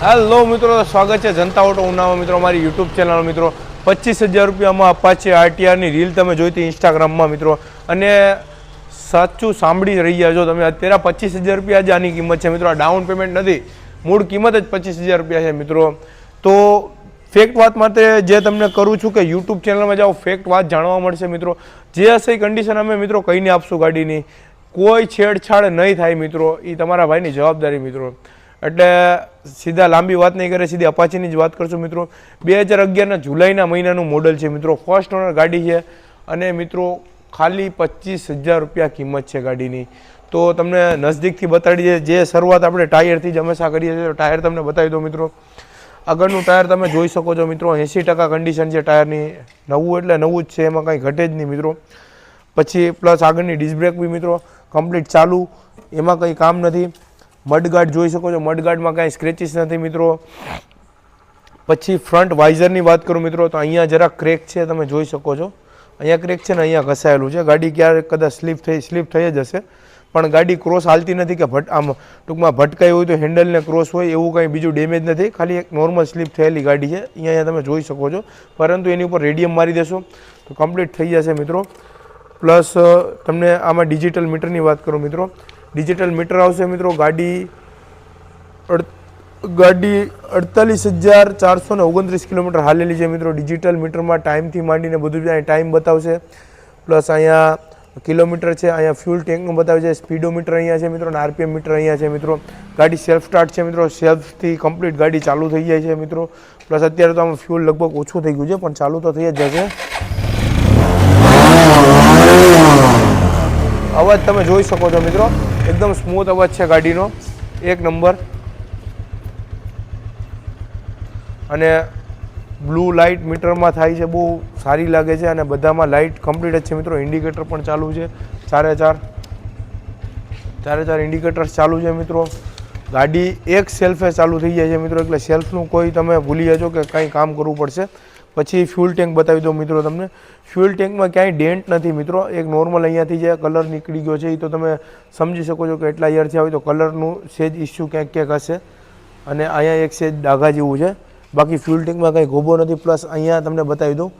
Hello મિત્રો, સ્વાગત છે જનતા ઓટો ઉનામાં મિત્રો, અમારી યુટ્યુબ ચેનલ મિત્રો, પચીસ હજાર રૂપિયામાં અપાચે આરટીઆરની રીલ તમે જોઈતી ઇન્સ્ટાગ્રામમાં મિત્રો. અને સાચું સાંભળી રહ્યા છો તમે. અત્યારે પચીસ હજાર રૂપિયા જ આની કિંમત છે મિત્રો. આ ડાઉન પેમેન્ટ નથી. મૂળ કિંમત જ પચીસ હજાર રૂપિયા છે મિત્રો. તો ફેક્ટ વાત માટે જે તમને કરું છું કે યુટ્યુબ ચેનલમાં જાઓ ફેક્ટ વાત જાણવા મળશે મિત્રો. જે હશે એ કન્ડિશન અમે મિત્રો કહીને આપશું ગાડીની. કોઈ છેડછાડ નહીં થાય મિત્રો. એ તમારા ભાઈની જવાબદારી મિત્રો. એટલે સીધા લાંબી વાત નહીં કરે, સીધી અપાચીની જ વાત કરશું મિત્રો. બે હજાર અગિયારના જુલાઈના મહિનાનું મોડલ છે મિત્રો. ફર્સ્ટ ઓનર ગાડી છે અને મિત્રો ખાલી પચીસ હજાર રૂપિયા કિંમત છે ગાડીની. તો તમને નજદીકથી બતાડી દઈએ, જે શરૂઆત આપણે ટાયરથી જ હંમેશા કરીએ છીએ ટાયર તમને બતાવી દો મિત્રો. આગળનું ટાયર તમે જોઈ શકો છો મિત્રો. એંસી ટકા કન્ડિશન છે ટાયરની. નવું એટલે નવું જ છે, એમાં કંઈ ઘટે જ નહીં મિત્રો. પછી પ્લસ આગળની ડિસ્ક બ્રેક બી મિત્રો કમ્પ્લીટ ચાલુ. એમાં કંઈ કામ નથી. મડગાર્ડ જોઈ શકો છો. મડગાર્ડમાં કાંઈ સ્ક્રેચીસ નથી મિત્રો. પછી ફ્રન્ટ વાઇઝરની વાત કરું મિત્રો, તો અહીંયા જરા ક્રેક છે, તમે જોઈ શકો છો. અહીંયા ક્રેક છે ને અહીંયા ઘસાયેલું છે. ગાડી ક્યારેક કદાચ સ્લીપ થઈ સ્લીપ થઈ જ હશે. પણ ગાડી ક્રોસ હાલતી નથી કે ભટ, આમ ટૂંકમાં ભટકાઈ હોય તો હેન્ડલને ક્રોસ હોય, એવું કંઈ બીજું ડેમેજ નથી. ખાલી એક નોર્મલ સ્લીપ થયેલી ગાડી છે. અહીંયા અહીંયા તમે જોઈ શકો છો. પરંતુ એની ઉપર રેડિયમ મારી દેશો. તો કમ્પ્લીટ થઈ જશે મિત્રો. પ્લસ તમને આમાં ડિજિટલ મીટરની વાત કરું મિત્રો. ડિજિટલ મીટર આવશે મિત્રો. ગાડી ગાડી અડતાલીસ હજાર ચારસો ને ઓગણત્રીસ કિલોમીટર હાલેલી છે મિત્રો. ડિજિટલ મીટરમાં ટાઈમથી માંડીને બધું જ અહીંયા ટાઈમ બતાવશે. પ્લસ અહીંયા કિલોમીટર છે, અહીંયા ફ્યુલ ટેન્કનું બતાવે છે, સ્પીડોમીટર અહીંયા છે મિત્રો અને આરપીએમ મીટર અહીંયા છે મિત્રો. ગાડી સેલ્ફ સ્ટાર્ટ છે મિત્રો. સેલ્ફથી કમ્પ્લીટ ગાડી ચાલુ થઈ જાય છે મિત્રો. પ્લસ અત્યારે તો આમાં ફ્યુલ લગભગ ઓછું થઈ ગયું છે, પણ ચાલુ તો થઈ જ જશે. અવાજ તમે જોઈ શકો છો મિત્રો. એકદમ સ્મૂથ અવાજ છે ગાડીનો. એક નંબર અને બ્લુ લાઇટ મીટરમાં થાય છે, બહુ સારી લાગે છે અને બધામાં લાઇટ કમ્પ્લીટ જ છે મિત્રો. ઇન્ડિકેટર પણ ચાલુ છે. ચારે ચાર ચારે ચાર ઇન્ડિકેટર્સ ચાલુ છે મિત્રો. ગાડી એક સેલ્ફે ચાલુ થઈ જાય છે મિત્રો. એટલે સેલ્ફનું કોઈ તમે ભૂલી જજો કે કંઈ કામ કરવું પડશે. પછી ફ્યુલ ટેન્ક બતાવી દો મિત્રો તમને. ફ્યુલ ટેન્કમાં ક્યાંય ડેન્ટ નથી મિત્રો. એક નોર્મલ અહીંયાથી જે કલર નીકળી ગયો છે એ તો તમે સમજી શકો છો કે એટલા યરથી હોય તો કલરનું સેજ ઇસ્યુ ક્યાંક ક્યાંક હશે. અને અહીંયા એક સેજ ડાઘા જેવું છે. બાકી ફ્યુલ ટેન્કમાં કંઈ ગોબો નથી. પ્લસ અહીંયા તમને બતાવી દઉં.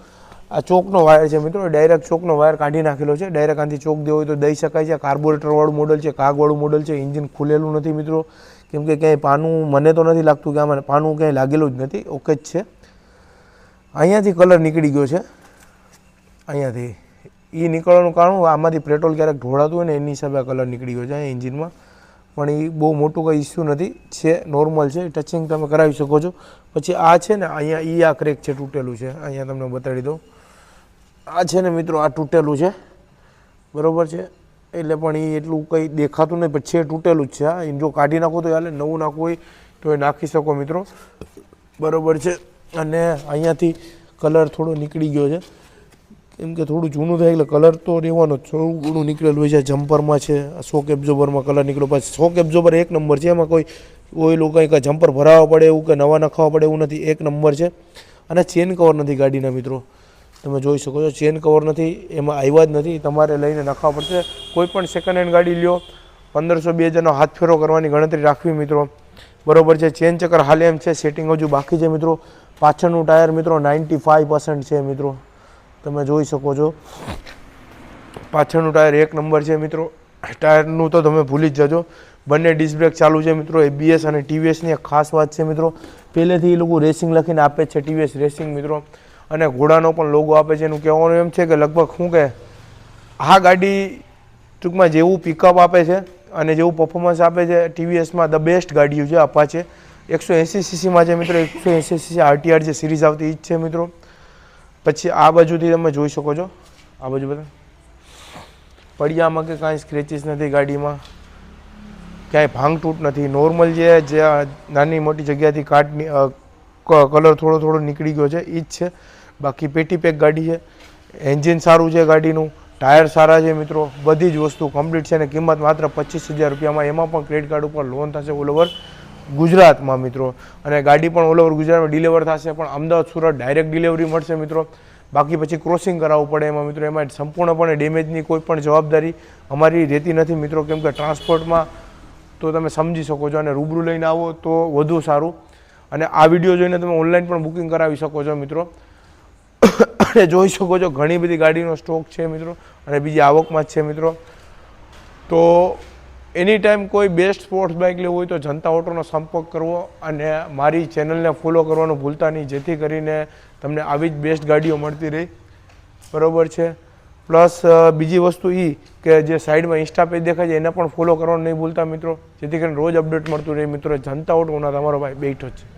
આ ચોકનો વાયર છે મિત્રો. ડાયરેક્ટ ચોકનો વાયર કાઢી નાખેલો છે. ડાયરેક્ટ આંથી ચોક દેવો હોય તો દઈ શકાય છે. કાર્બોરેટરવાળું મોડલ છે. કાગવાળું મોડલ છે. ઇન્જિન ખુલેલું નથી મિત્રો. કેમ કે ક્યાંય પાનું, મને તો નથી લાગતું કે આમાં પાનું ક્યાંય લાગેલું જ નથી. ઓકે જ છે. અહીંયાથી કલર નીકળી ગયો છે. અહીંયાથી એ નીકળવાનું કારણ આમાંથી પેટ્રોલ ક્યારેક ઢોળાતું હોય ને એની હિસાબે આ કલર નીકળી ગયો છે અહીંયા એન્જિનમાં પણ એ બહુ મોટું કંઈ ઇસ્યુ નથી. છે નોર્મલ છે. ટચિંગ તમે કરાવી શકો છો. પછી આ છે ને અહીંયા એ આ ક્રેક છે તૂટેલું છે. અહીંયા તમને બતાડી દઉં. આ છે ને મિત્રો આ તૂટેલું છે. બરાબર છે? એટલે પણ એ એટલું કંઈ દેખાતું નહીં પણ છે તૂટેલું જ છે. એ જો કાઢી નાખો તો હાલે નવું નાખવું હોય તો એ નાખી શકો મિત્રો. બરાબર છે? અને અહીંયાથી કલર થોડો નીકળી ગયો છે. કેમ કે થોડું જૂનું થાય એટલે કલર તો રહેવાનો થોડું ઘણું નીકળેલું હોય છે. જમ્પરમાં છે શોક એબ્ઝોબરમાં કલર નીકળ્યો. પછી શોક એબ્ઝોબર એક નંબર છે. એમાં કોઈ ઓઇલ કંઈ કંઈ જમ્પર ભરાવવા પડે એવું કે નવા નખાવા પડે એવું નથી. એક નંબર છે. અને ચેન કવર નથી ગાડીના મિત્રો. તમે જોઈ શકો છો ચેન કવર નથી. એમાં આવ્યા જ નથી. તમારે લઈને નખાવા પડશે. કોઈ પણ સેકન્ડ હેન્ડ ગાડી લ્યો. પંદરસો બે હજારનો હાથ ફેરો કરવાની ગણતરી રાખવી મિત્રો. બરોબર છે. ચેન ચક્કર હાલે એમ છે. સેટિંગ હજુ બાકી છે મિત્રો. પાછળનું ટાયર મિત્રો નાઇન્ટી ફાઇવ પર્સન્ટ છે મિત્રો. તમે જોઈ શકો છો. પાછળનું ટાયર એક નંબર છે મિત્રો. ટાયરનું તો તમે ભૂલી જ જજો. બંને ડિસ્ક બ્રેક ચાલુ છે મિત્રો. એબીએસ અને ટીવીએસની એક ખાસ વાત છે મિત્રો. પહેલેથી એ લોકો રેસિંગ લખીને આપે છે ટીવીએસ રેસિંગ મિત્રો. અને ઘોડાનો પણ લોગો આપે છે. એનું કહેવાનું એમ છે કે લગભગ શું કે, આ ગાડી ટૂંકમાં જેવું પિકઅપ આપે છે અને જેવું પરફોર્મન્સ આપે છે ટીવીએસમાં ધ બેસ્ટ ગાડીઓ છે અપાચે એકસો એંસી સીસીમાં છે મિત્રો, એકસો એંસી સીસી આરટીઆર જે સિરીઝ આવતી એ જ છે મિત્રો. પછી આ બાજુથી તમે જોઈ શકો છો. આ બાજુ બધા. પડિયામાં કે કાંઈ સ્ક્રેચીસ નથી ગાડીમાં. ક્યાંય ભાંગતૂટ નથી. નોર્મલ જે જે નાની મોટી જગ્યાથી કાટની કલર થોડો થોડો નીકળી ગયો છે એ જ છે. બાકી પેટી પેક ગાડી છે. એન્જિન સારું છે ગાડીનું. ટાયર સારા છે મિત્રો. બધી જ વસ્તુ કમ્પ્લીટ છે અને કિંમત માત્ર પચીસ હજાર રૂપિયામાં. એમાં પણ ક્રેડિટ કાર્ડ ઉપર લોન થશે ઓલ ઓવર ગુજરાતમાં, મિત્રો. અને ગાડી પણ ઓલ ઓવર ગુજરાતમાં ડિલિવર થશે, પણ અમદાવાદ, સુરત ડાયરેક્ટ ડિલિવરી મળશે, મિત્રો. બાકી પછી ક્રોસિંગ કરાવવું પડે એમાં, મિત્રો. એમાં સંપૂર્ણપણે ડેમેજની કોઈ પણ જવાબદારી અમારી રહેતી નથી, મિત્રો. કેમ કે ટ્રાન્સપોર્ટમાં તો તમે સમજી શકો છો અને રૂબરૂ લઈને આવો તો વધુ સારું. અને આ વીડિયો જોઈને તમે ઓનલાઈન પણ બુકિંગ કરાવી શકો છો, મિત્રો. અને જોઈ શકો છો ઘણી બધી ગાડીનો સ્ટોક છે, મિત્રો. અને બીજી આવકમાં જ છે, મિત્રો. તો એની ટાઈમ કોઈ બેસ્ટ સ્પોર્ટ્સ બાઇક લેવું હોય તો જનતા ઓટોનો સંપર્ક કરવો અને મારી ચેનલને ફોલો કરવાનું ભૂલતા નહીં. જેથી કરીને તમને આવી જ બેસ્ટ ગાડીઓ મળતી રહી. બરાબર છે? પ્લસ બીજી વસ્તુ એ કે જે સાઈડમાં ઇન્સ્ટા પેજ દેખાય છે, એને પણ ફોલો કરવાનું નહીં ભૂલતા મિત્રો. જેથી કરીને રોજ અપડેટ મળતું રહે. મિત્રો, જનતા ઓટોના તમારો ભાઈ બેઠો જ છે.